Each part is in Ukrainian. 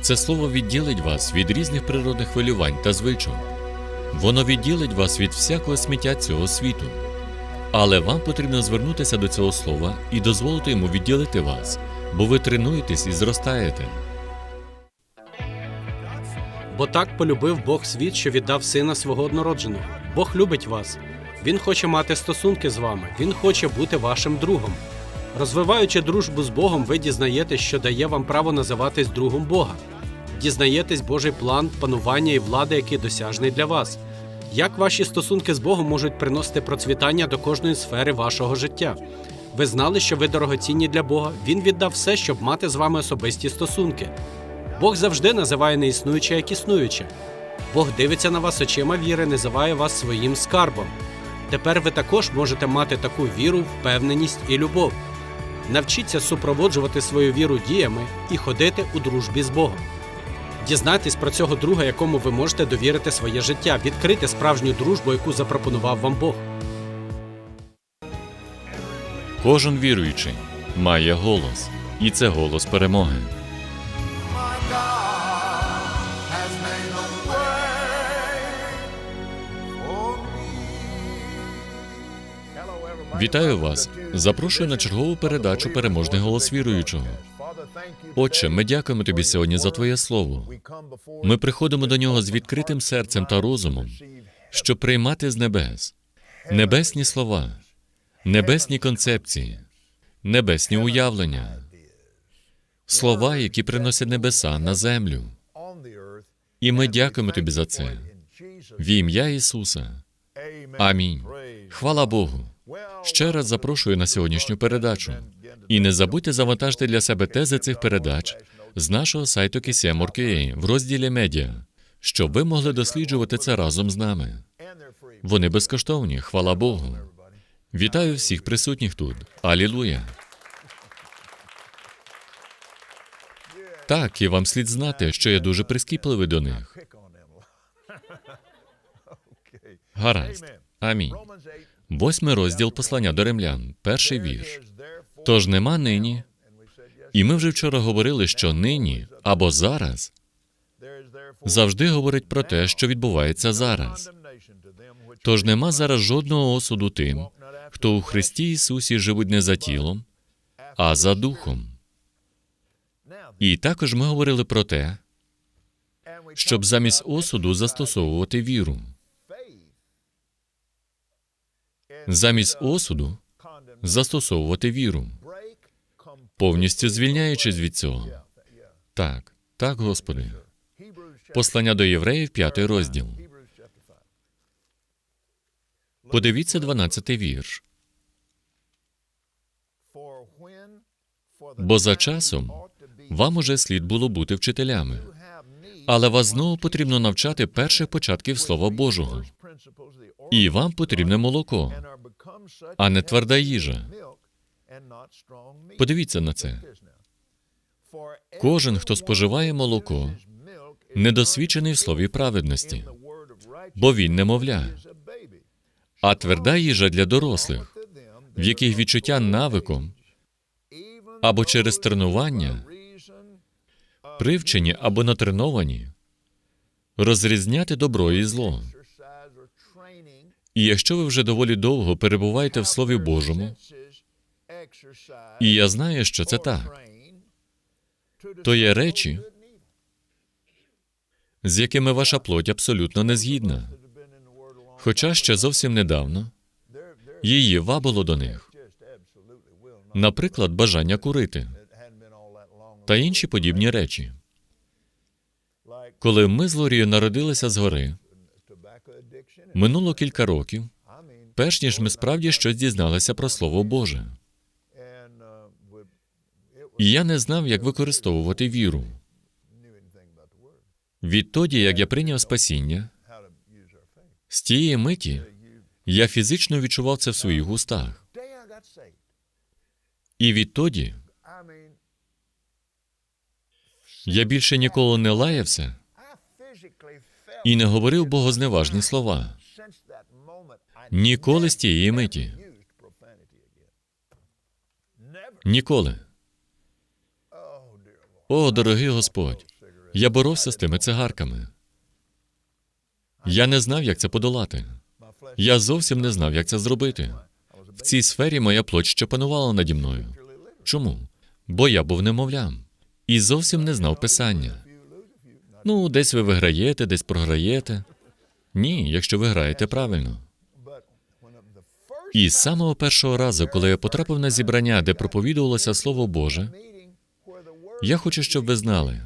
Це слово відділить вас від різних природних хвилювань та звичок. Воно відділить вас від всякого сміття цього світу. Але вам потрібно звернутися до цього слова і дозволити йому відділити вас, бо ви тренуєтесь і зростаєте. Бо так полюбив Бог світ, що віддав сина свого однородженого. Бог любить вас. Він хоче мати стосунки з вами, він хоче бути вашим другом. Розвиваючи дружбу з Богом, ви дізнаєтесь, що дає вам право називатись другом Бога. Дізнаєтесь Божий план панування і влади, який досяжний для вас. Як ваші стосунки з Богом можуть приносити процвітання до кожної сфери вашого життя? Ви знали, що ви дорогоцінні для Бога. Він віддав все, щоб мати з вами особисті стосунки. Бог завжди називає неіснуюче як існуюче. Бог дивиться на вас очима віри, називає вас своїм скарбом. Тепер ви також можете мати таку віру, впевненість і любов. Навчіться супроводжувати свою віру діями і ходити у дружбі з Богом. Дізнайтесь про цього друга, якому ви можете довірити своє життя, відкрити справжню дружбу, яку запропонував вам Бог. Кожен віруючий має голос, і це голос перемоги. Вітаю вас! Запрошую на чергову передачу Переможний голос віруючого. Отче, ми дякуємо тобі сьогодні за твоє слово. Ми приходимо до нього з відкритим серцем та розумом, щоб приймати з небес небесні слова, небесні концепції, небесні уявлення, слова, які приносять небеса на землю. І ми дякуємо тобі за це. В ім'я Ісуса. Амінь. Хвала Богу. Ще раз запрошую на сьогоднішню передачу. І не забудьте завантажити для себе тези цих передач з нашого сайту KCM.org.ua в розділі Медіа, щоб ви могли досліджувати це разом з нами. Вони безкоштовні, хвала Богу. Вітаю всіх присутніх тут. Алілуя. Так, і вам слід знати, що я дуже прискіпливий до них. Гаразд. Амінь. Восьмий розділ послання до римлян, перший вірш. Тож нема нині. І ми вже вчора говорили, що нині або зараз завжди говорить про те, що відбувається зараз. Тож нема зараз жодного осуду тим, хто у Христі Ісусі живуть не за тілом, а за духом. І також ми говорили про те, щоб замість осуду застосовувати віру. Замість осуду застосовувати віру, повністю звільняючись від цього. Так, так, Господи. Послання до євреїв, п'ятий розділ. Подивіться 12 вірш. Бо за часом вам уже слід було бути вчителями, але вас знову потрібно навчати перших початків Слова Божого. І вам потрібне молоко, а не тверда їжа. Подивіться на це. Кожен, хто споживає молоко, недосвідчений в слові праведності, бо він немовля. А тверда їжа для дорослих, в яких відчуття навиком або через тренування, привчені або натреновані, розрізняти добро і зло. І якщо ви вже доволі довго перебуваєте в Слові Божому, і я знаю, що це так, то є речі, з якими ваша плоть абсолютно не згідна. Хоча ще зовсім недавно її вабило до них, наприклад, бажання курити та інші подібні речі. Коли ми з Лорією народилися згори, минуло кілька років, перш ніж ми справді щось дізналися про Слово Боже. І я не знав, як використовувати віру. Відтоді, як я прийняв спасіння, з тієї миті я фізично відчував це в своїх устах. І відтоді я більше ніколи не лаявся і не говорив богозневажні слова. Ніколи з тієї миті. Ніколи. О, дорогий Господь, Я боровся з тими цигарками. Я не знав, як це подолати. Я зовсім не знав, як це зробити. В цій сфері моя плоть ще панувала наді мною. Чому? Бо я був немовлям і зовсім не знав писання. Ну, десь ви виграєте, десь програєте. Ні, якщо ви граєте правильно. І з самого першого разу, коли я потрапив на зібрання, де проповідувалося Слово Боже, я хочу, щоб ви знали.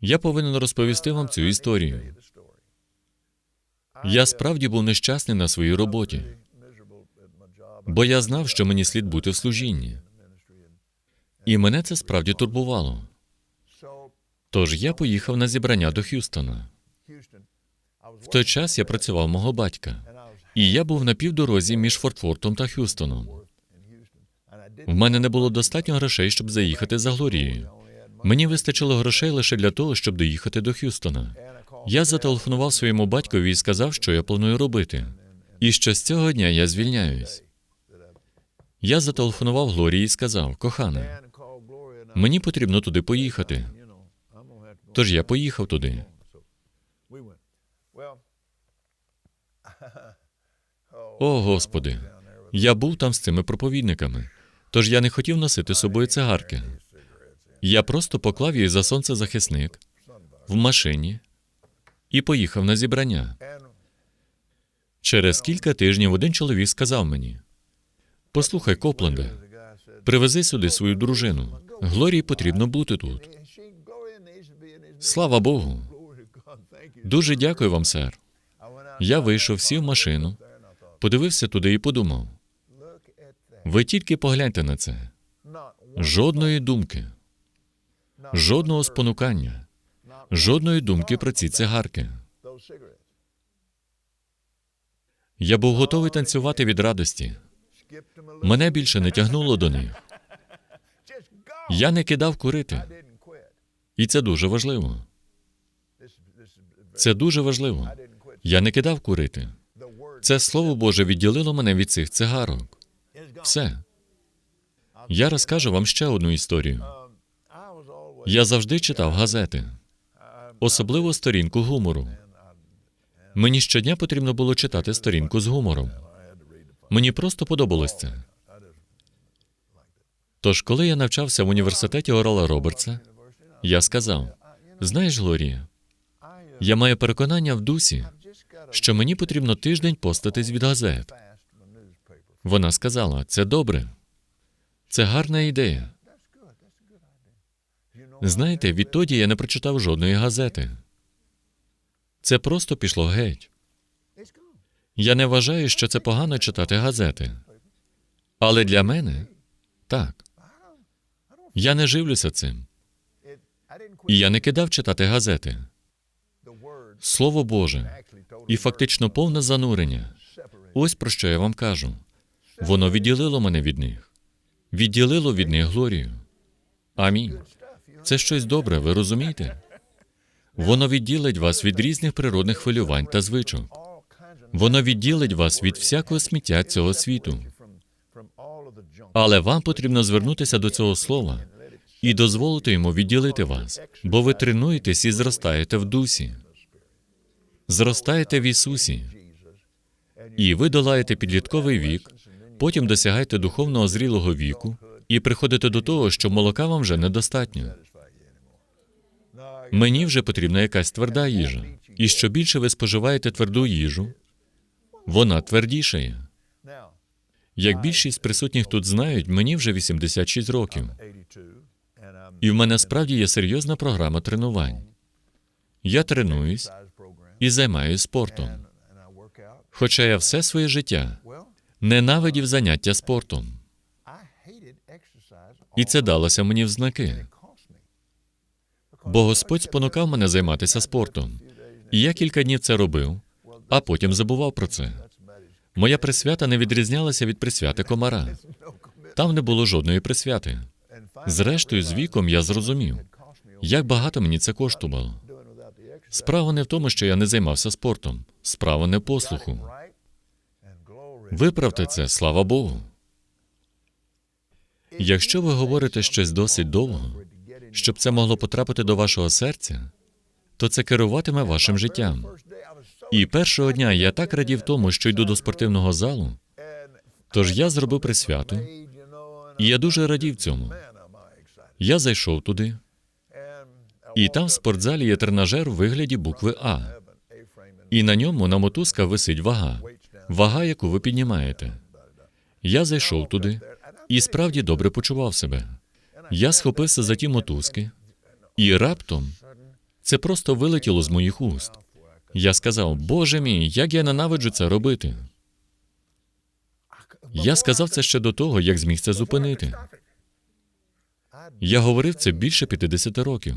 Я повинен розповісти вам цю історію. Я справді був нещасний на своїй роботі, бо я знав, що мені слід бути в служінні. І мене це справді турбувало. Тож я поїхав на зібрання до Х'юстона. В той час я працював мого батька, і я був на півдорозі між Фортфортом та Х'юстоном. В мене не було достатньо грошей, щоб заїхати за Глорією. Мені вистачило грошей лише для того, щоб доїхати до Х'юстона. Я зателефонував своєму батькові і сказав, що я планую робити, і що з цього дня я звільняюсь. Я зателефонував Глорії і сказав: кохана, мені потрібно туди поїхати. Тож я поїхав туди. О, Господи, я був там з цими проповідниками, тож я не хотів носити з собою цигарки. Я просто поклав її за сонцезахисник в машині і поїхав на зібрання. Через кілька тижнів один чоловік сказав мені: Послухай, Копленде, привези сюди свою дружину. Глорії потрібно бути тут. Слава Богу. Дуже дякую вам, сер. Я вийшов, сів в машину, подивився туди і подумав: ви тільки погляньте на це. Жодної думки, жодного спонукання, жодної думки про ці цигарки. Я був готовий танцювати від радості. Мене більше не тягнуло до них. Я не кидав курити. І це дуже важливо. Це дуже важливо. Я не кидав курити. Це слово Боже відділило мене від цих цигарок. Все. Я розкажу вам ще одну історію. Я завжди читав газети, особливо сторінку гумору. Мені щодня потрібно було читати сторінку з гумором. Мені просто подобалось це. Тож, коли я навчався в університеті Орала Робертса, я сказав: знаєш, Глорія, я маю переконання в дусі, що мені потрібно тиждень постатись від газет. Вона сказала: це добре, це гарна ідея. Знаєте, відтоді я не прочитав жодної газети. Це просто пішло геть. Я не вважаю, що це погано читати газети. Але для мене так. Я не живлюся цим. І я не кидав читати газети. Слово Боже і фактично повне занурення. Ось про що я вам кажу. Воно відділило мене від них, відділило від них глорію. Амінь. Це щось добре, ви розумієте? Воно відділить вас від різних природних хвилювань та звичок. Воно відділить вас від всякого сміття цього світу. Але вам потрібно звернутися до цього слова і дозволити йому відділити вас, бо ви тренуєтесь і зростаєте в дусі, зростаєте в Ісусі, і ви долаєте підлітковий вік, потім досягаєте духовного зрілого віку і приходите до того, що молока вам вже недостатньо. Мені вже потрібна якась тверда їжа. І що більше ви споживаєте тверду їжу, вона твердішає. Як більшість присутніх тут знають, мені вже 86 років. І в мене справді є серйозна програма тренувань. Я тренуюсь і займаюся спортом. Хоча я все своє життя ненавидів заняття спортом. І це далося мені в знаки. Бо Господь спонукав мене займатися спортом. І я кілька днів це робив, а потім забував про це. Моя присвята не відрізнялася від присвяти комара. Там не було жодної присвяти. Зрештою, з віком я зрозумів, як багато мені це коштувало. Справа не в тому, що я не займався спортом. Справа не в послуху. Виправте це, слава Богу. Якщо ви говорите щось досить довго, щоб це могло потрапити до вашого серця, то це керуватиме вашим життям. І першого дня я так радів тому, що йду до спортивного залу, тож я зробив присвяту, і я дуже радів цьому. Я зайшов туди, і там в спортзалі є тренажер у вигляді букви А. І на ньому на мотузках висить вага, вага, яку ви піднімаєте. Я зайшов туди і справді добре почував себе. Я схопився за ті мотузки, і раптом це просто вилетіло з моїх уст. Я сказав: Боже мій, як я ненавиджу це робити. Я сказав це ще до того, як зміг це зупинити. Я говорив це більше 50 років,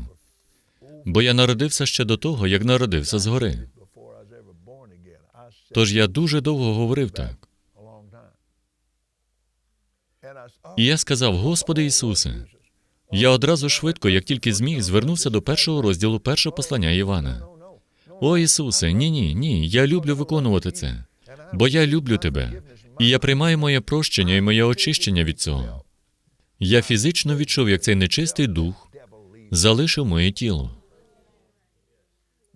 бо я народився ще до того, як народився згори. Тож я дуже довго говорив так. І я сказав: Господи Ісусе, я одразу швидко, як тільки зміг, звернувся до першого розділу першого послання Івана. О Ісусе, ні, ні, ні, я люблю виконувати це, бо я люблю тебе, і я приймаю моє прощення і моє очищення від цього. Я фізично відчув, як цей нечистий дух залишив моє тіло.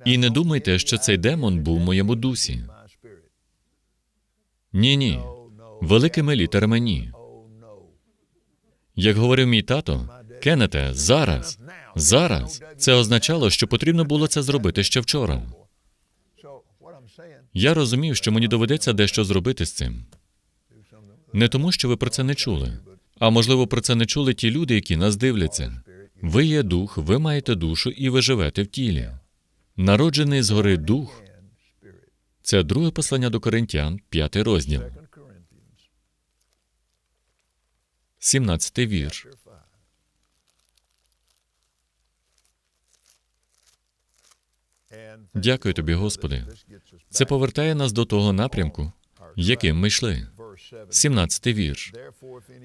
І не думайте, що цей демон був в моєму дусі. Ні, ні, великими літерами ні. Як говорив мій тато, Кеннете, зараз, зараз це означало, що потрібно було це зробити ще вчора. Я розумів, що мені доведеться дещо зробити з цим. Не тому, що ви про це не чули, а можливо, про це не чули ті люди, які нас дивляться. Ви є дух, ви маєте душу і ви живете в тілі. Народжений згори дух це друге послання до Коринтян, п'ятий розділ, 17 вірш. Дякую тобі, Господи. Це повертає нас до того напрямку, яким ми йшли. 17 вірш.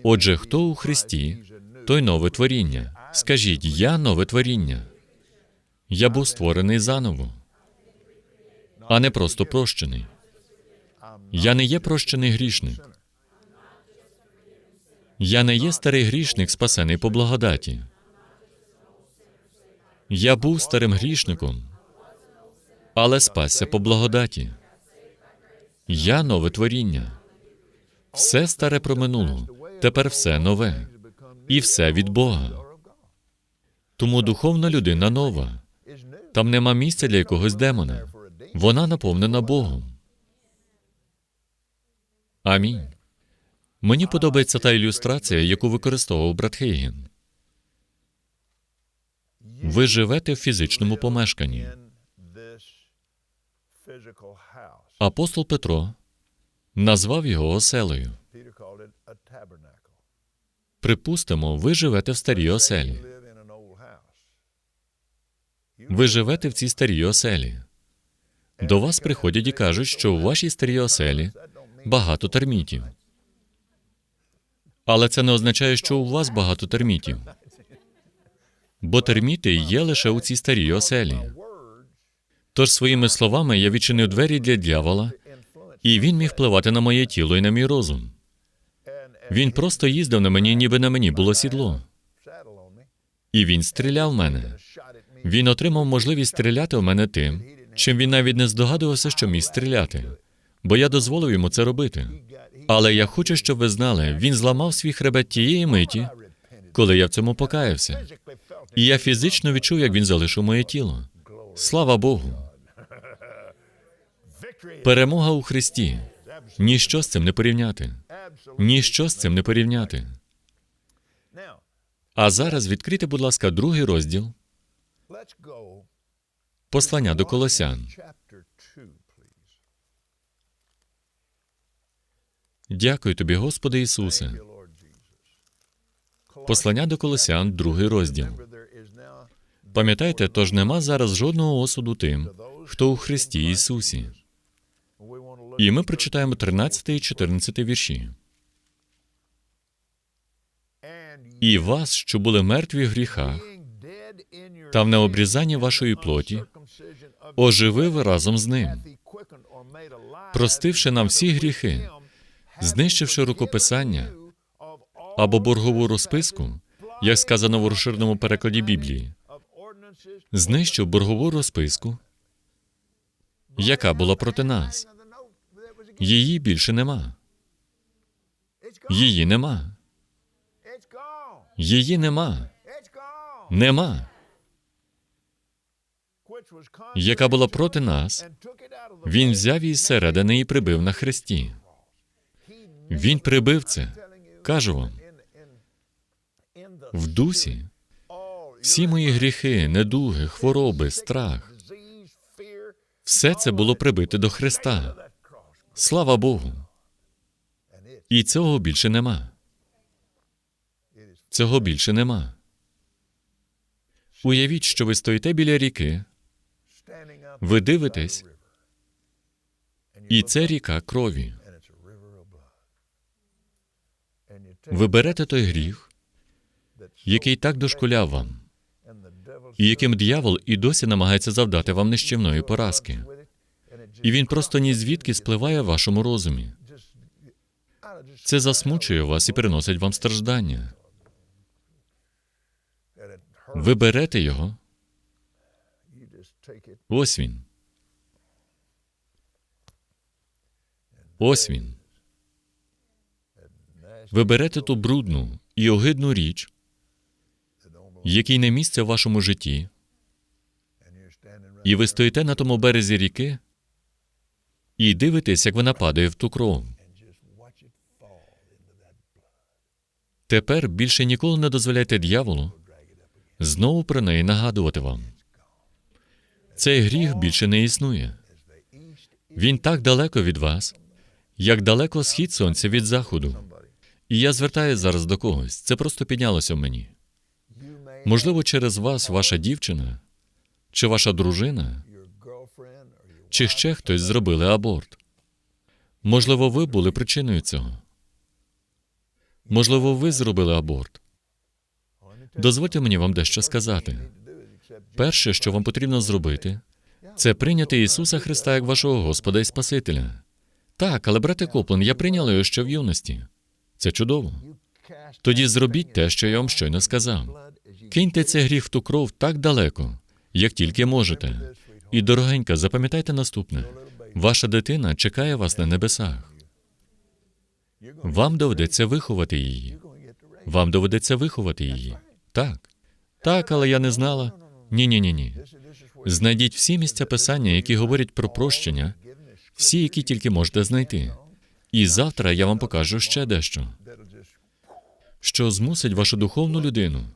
Отже, хто у Христі, той нове творіння. Скажіть, я нове творіння. Я був створений заново, а не просто прощений. Я не є прощений грішник. Я не є старий грішник, спасений по благодаті. Я був старим грішником, але спасся по благодаті. Я нове творіння. Все старе проминуло, тепер все нове. І все від Бога. Тому духовна людина нова. Там нема місця для якогось демона. Вона наповнена Богом. Амінь. Мені подобається та ілюстрація, яку використовував брат Хейген. Ви живете в фізичному помешканні. Апостол Петро назвав його оселею. Припустимо, ви живете в старій оселі. Ви живете в цій старій оселі. До вас приходять і кажуть, що у вашій старій оселі багато термітів. Але це не означає, що у вас багато термітів. Бо терміти є лише у цій старій оселі. Тож своїми словами я відчинив двері для дьявола, і він міг впливати на моє тіло і на мій розум. Він просто їздив на мені, ніби на мені було сідло. І він стріляв в мене. Він отримав можливість стріляти в мене тим, чим він навіть не здогадувався, що міг стріляти, бо я дозволив йому це робити. Але я хочу, щоб ви знали, він зламав свій хребет тієї миті, коли я в цьому покаявся. І я фізично відчув, як він залишив моє тіло. Слава Богу. Перемога у Христі. Ніщо з цим не порівняти. Ніщо з цим не порівняти. А зараз відкрийте, будь ласка, другий розділ послання до Колосян. Дякую тобі, Господи Ісусе. Послання до Колосян, другий розділ. Пам'ятайте, тож нема зараз жодного осуду тим, хто у Христі Ісусі. І ми прочитаємо 13 і 14 вірші. І вас, що були мертві в гріхах, та в необрізанні вашої плоті, оживив разом з ним, простивши нам всі гріхи, знищивши рукописання або боргову розписку, як сказано в розширеному перекладі Біблії, знищив боргову розписку, яка була проти нас. Її більше нема. Її нема. Її нема. Нема. Яка була проти нас, він взяв її зсередини і прибив на хресті. Він прибив це. Кажу вам, в дусі всі мої гріхи, недуги, хвороби, страх, все це було прибите до Христа. Слава Богу. І цього більше нема. Цього більше нема. Уявіть, що ви стоїте біля ріки, ви дивитесь, і це ріка крові. Ви берете той гріх, який так дошкуляв вам, і яким диявол і досі намагається завдати вам нищівної поразки. І він просто ні звідки спливає в вашому розумі. Це засмучує вас і приносить вам страждання. Ви берете його, ось він. Ось він. Ви берете ту брудну і огидну річ, якій не місце в вашому житті, і ви стоїте на тому березі ріки і дивитесь, як вона падає в ту кров. Тепер більше ніколи не дозволяйте дьяволу знову про неї нагадувати вам. Цей гріх більше не існує. Він так далеко від вас, як далеко схід сонця від заходу. І я звертаюся зараз до когось. Це просто піднялося в мені. Можливо, через вас ваша дівчина чи ваша дружина, чи ще хтось зробили аборт. Можливо, ви були причиною цього. Можливо, ви зробили аборт. Дозвольте мені вам дещо сказати. Перше, що вам потрібно зробити, це прийняти Ісуса Христа як вашого Господа і Спасителя. Так, але брате Коплен, я прийняла його ще в юності. Це чудово. Тоді зробіть те, що я вам щойно сказав. Киньте цей гріх в ту кров так далеко, як тільки можете. І, дорогенька, запам'ятайте наступне: ваша дитина чекає вас на небесах. Вам доведеться виховати її. Вам доведеться виховати її. Так. Так, але я не знала. Ні, ні, ні, ні. Знайдіть всі місця писання, які говорять про прощення, всі, які тільки можете знайти. І завтра я вам покажу ще дещо, що змусить вашу духовну людину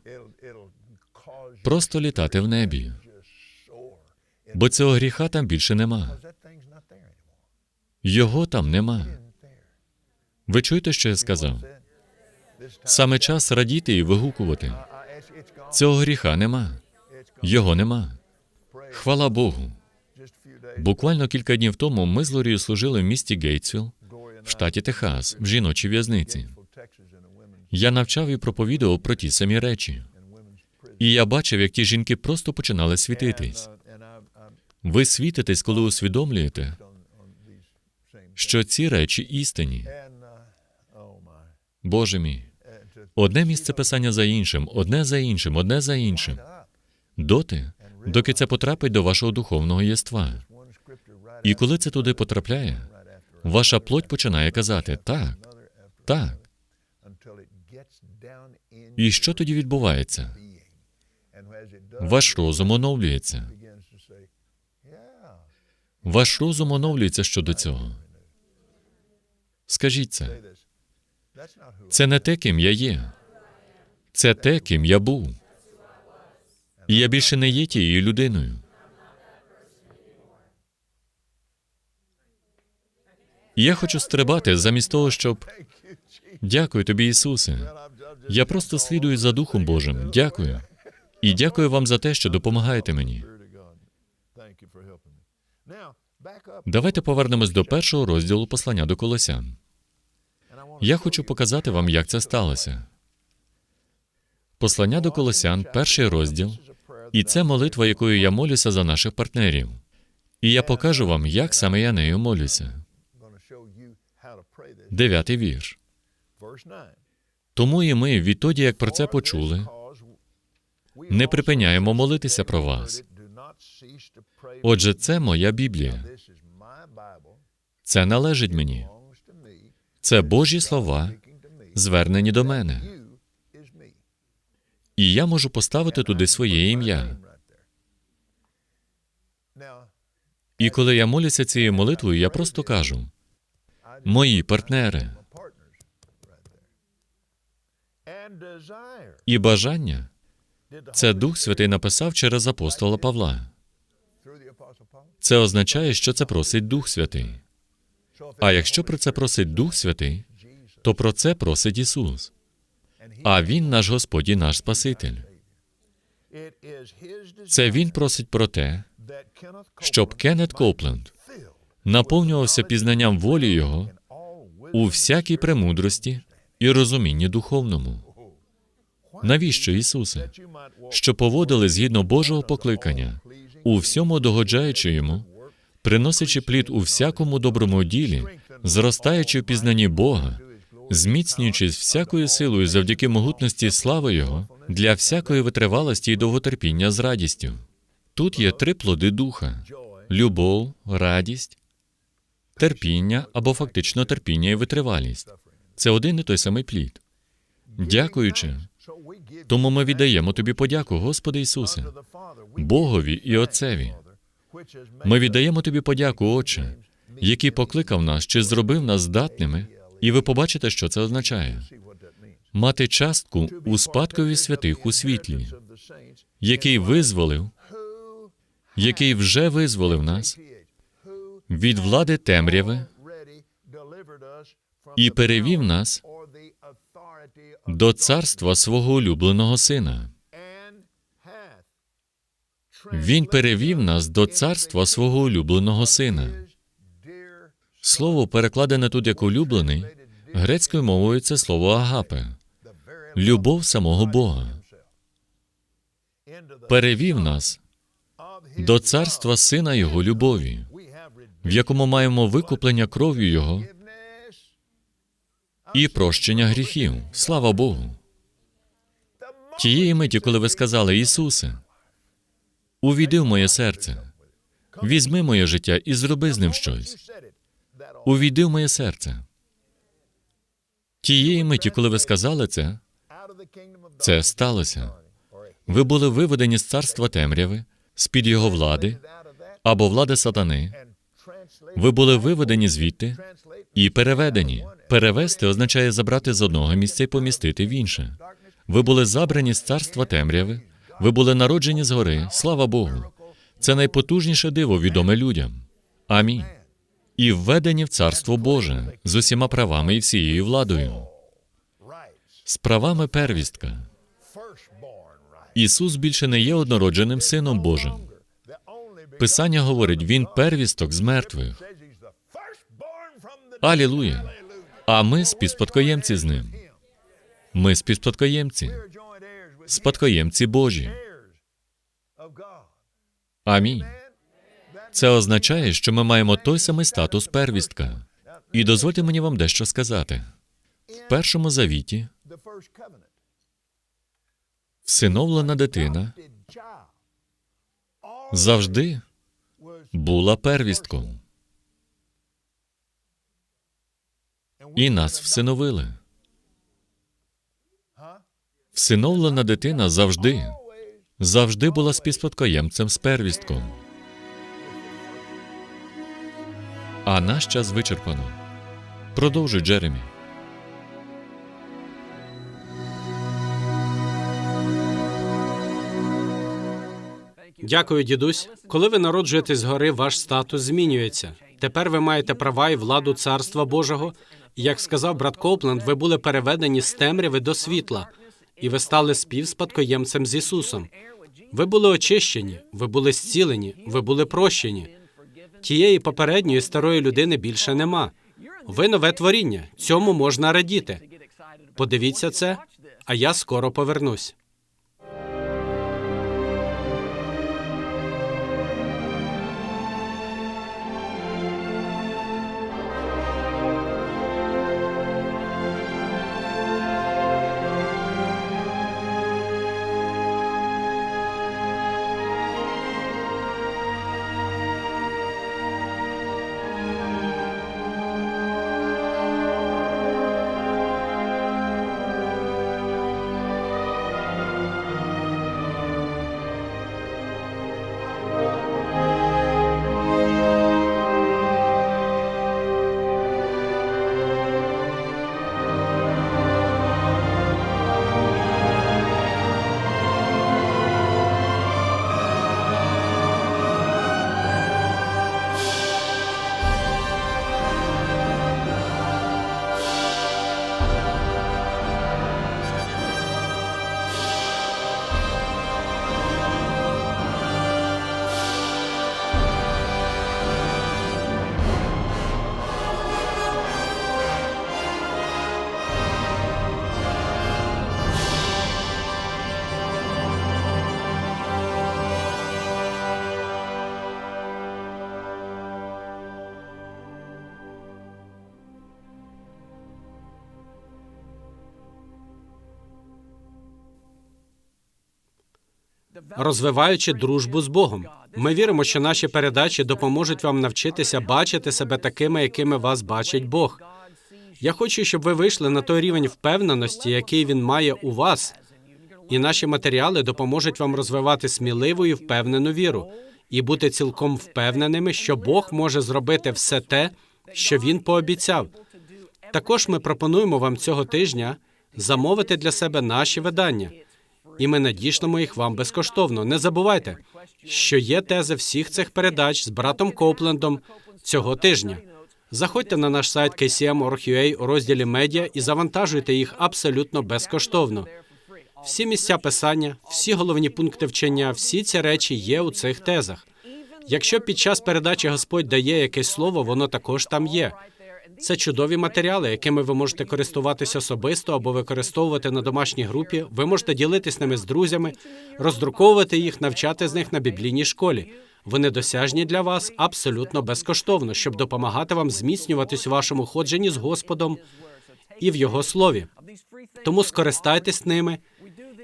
просто літати в небі. Бо цього гріха там більше нема. Його там нема. Ви чуєте, що я сказав? Саме час радіти і вигукувати. Цього гріха нема. Його нема. Хвала Богу. Буквально кілька днів тому ми з Лорією служили в місті Гейтсвілл, в штаті Техас, в жіночій в'язниці. Я навчав і проповідував про ті самі речі. І я бачив, як ті жінки просто починали світитись. Ви світитесь, коли усвідомлюєте, що ці речі істинні. Боже мій, одне місце писання за іншим, одне за іншим, одне за іншим. Доти, доки це потрапить до вашого духовного єства. І коли це туди потрапляє, ваша плоть починає казати так, так. І що тоді відбувається? Ваш розум оновлюється. Ваш розум оновлюється щодо цього. Скажіть це. Це не те, ким я є. Це те, ким я був. Я більше не є тією людиною. Я хочу стрибати замість того, щоб. Дякую тобі, Ісусе. Я просто слідую за Духом Божим. Дякую. І дякую вам за те, що допомагаєте мені. Давайте повернемось до першого розділу послання до Колосян. Я хочу показати вам, як це сталося. Послання до Колосян, перший розділ, і це молитва, якою я молюся за наших партнерів. І я покажу вам, як саме я нею молюся. Дев'ятий вірш. Тому і ми, відтоді, як про це почули, не припиняємо молитися про вас. Отже, це моя Біблія. Це належить мені. Це Божі слова, звернені до мене. І я можу поставити туди своє ім'я. І коли я молюся цією молитвою, я просто кажу: мої партнери і бажання це Дух Святий написав через апостола Павла. Це означає, що це просить Дух Святий. А якщо про це просить Дух Святий, то про це просить Ісус. А Він наш Господь і наш Спаситель. Це Він просить про те, щоб Кеннет Копленд наповнювався пізнанням волі Його у всякій премудрості і розумінні духовному. Навіщо Ісусе? Що поводили згідно Божого покликання, у всьому догоджаючи йому, приносячи плід у всякому доброму ділі, зростаючи в пізнанні Бога, зміцнюючись всякою силою завдяки могутності слави Його для всякої витривалості і довготерпіння з радістю. Тут є три плоди духа: любов, радість, терпіння або фактично терпіння і витривалість. Це один і той самий плід. Дякуючи, тому ми віддаємо тобі подяку, Господи Ісусе, Богові і Отцеві. Ми віддаємо тобі подяку, Отче, який покликав нас чи зробив нас здатними, і ви побачите, що це означає мати частку у спадкові святих у світлі, який визволив, який вже визволив нас від влади темряви і перевів нас до царства свого улюбленого сина. Він перевів нас до царства свого улюбленого сина. Слово, перекладене тут як улюблений, грецькою мовою це слово агапе, любов самого Бога. Перевів нас до царства сина Його любові, в якому маємо викуплення кров'ю Його і прощення гріхів. Слава Богу. Тієї миті, коли ви сказали, Ісусе, увійди в моє серце, візьми моє життя і зроби з ним щось. Увійди в моє серце. Тієї миті, коли ви сказали це, це сталося. Ви були виведені з царства темряви, з-під його влади або влади сатани. Ви були виведені звідти і переведені. Перевести означає забрати з одного місця і помістити в інше. Ви були забрані з царства темряви, ви були народжені згори. Слава Богу. Це найпотужніше диво відоме людям. Амінь. І введені в царство Боже з усіма правами і всією владою, з правами первістка. Ісус більше не є однородженим сином Божим. Писання говорить, він первісток з мертвих. Алілуя. А ми співспадкоємці з ним. Ми співспадкоємці, спадкоємці Божі. Амінь. Це означає, що ми маємо той самий статус первістка. І дозвольте мені вам дещо сказати. В першому завіті всиновлена дитина завжди була первістком. І нас всиновили. Всиновлена дитина завжди, завжди була співспадкоємцем з первістком. А наш час вичерпано. Продовжуй, Джеремі. Дякую, дідусь. Коли ви народжуєтесь згори, ваш статус змінюється. Тепер ви маєте права і владу царства Божого. Як сказав брат Копленд, ви були переведені з темряви до світла, і ви стали співспадкоємцем з Ісусом. Ви були очищені, ви були зцілені, ви були прощені. Тієї попередньої старої людини більше нема. Ви нове творіння. Цьому можна радіти. Подивіться це, а я скоро повернусь. Розвиваючи дружбу з Богом. Ми віримо, що наші передачі допоможуть вам навчитися бачити себе такими, якими вас бачить Бог. Я хочу, щоб ви вийшли на той рівень впевненості, який він має у вас, і наші матеріали допоможуть вам розвивати сміливу і впевнену віру і бути цілком впевненими, що Бог може зробити все те, що він пообіцяв. Також ми пропонуємо вам цього тижня замовити для себе наші видання, і ми надішлемо їх вам безкоштовно. Не забувайте, що є тези всіх цих передач з братом Коплендом цього тижня. Заходьте на наш сайт kcm.org.ua у розділі медіа і завантажуйте їх абсолютно безкоштовно. Всі місця писання, всі головні пункти вчення, всі ці речі є у цих тезах. Якщо під час передачі Господь дає якесь слово, воно також там є. Це чудові матеріали, якими ви можете користуватися особисто або використовувати на домашній групі. Ви можете ділитись ними з друзями, роздруковувати їх, навчати з них на біблійній школі. Вони досяжні для вас абсолютно безкоштовно, щоб допомагати вам зміцнюватись у вашому ходженні з Господом і в Його слові. Тому скористайтесь ними,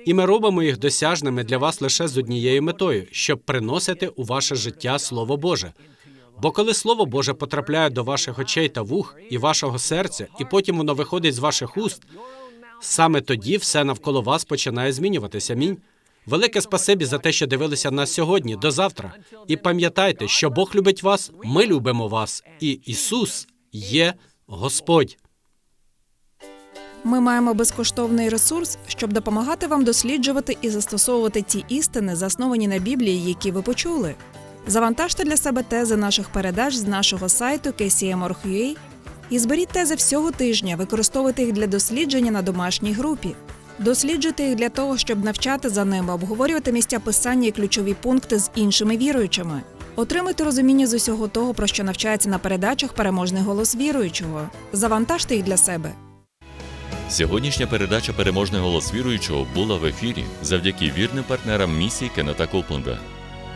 і ми робимо їх досяжними для вас лише з однією метою, щоб приносити у ваше життя Слово Боже. Бо коли Слово Боже потрапляє до ваших очей та вух і вашого серця, і потім воно виходить з ваших уст, саме тоді все навколо вас починає змінюватися. Амінь. Велике спасибі за те, що дивилися нас сьогодні. До завтра. І пам'ятайте, що Бог любить вас, ми любимо вас, і Ісус є Господь. Ми маємо безкоштовний ресурс, щоб допомагати вам досліджувати і застосовувати ті істини, засновані на Біблії, які ви почули. Завантажте для себе тези наших передач з нашого сайту kcm.org.ua і зберіть тези всього тижня, використовуйте їх для дослідження на домашній групі. Досліджуйте їх для того, щоб навчати за ними, обговорювати місця писання і ключові пункти з іншими віруючими. Отримайте розуміння з усього того, про що навчається на передачах переможний голос віруючого. Завантажте їх для себе. Сьогоднішня передача Переможний голос віруючого була в ефірі завдяки вірним партнерам місії Кеннета Копленда.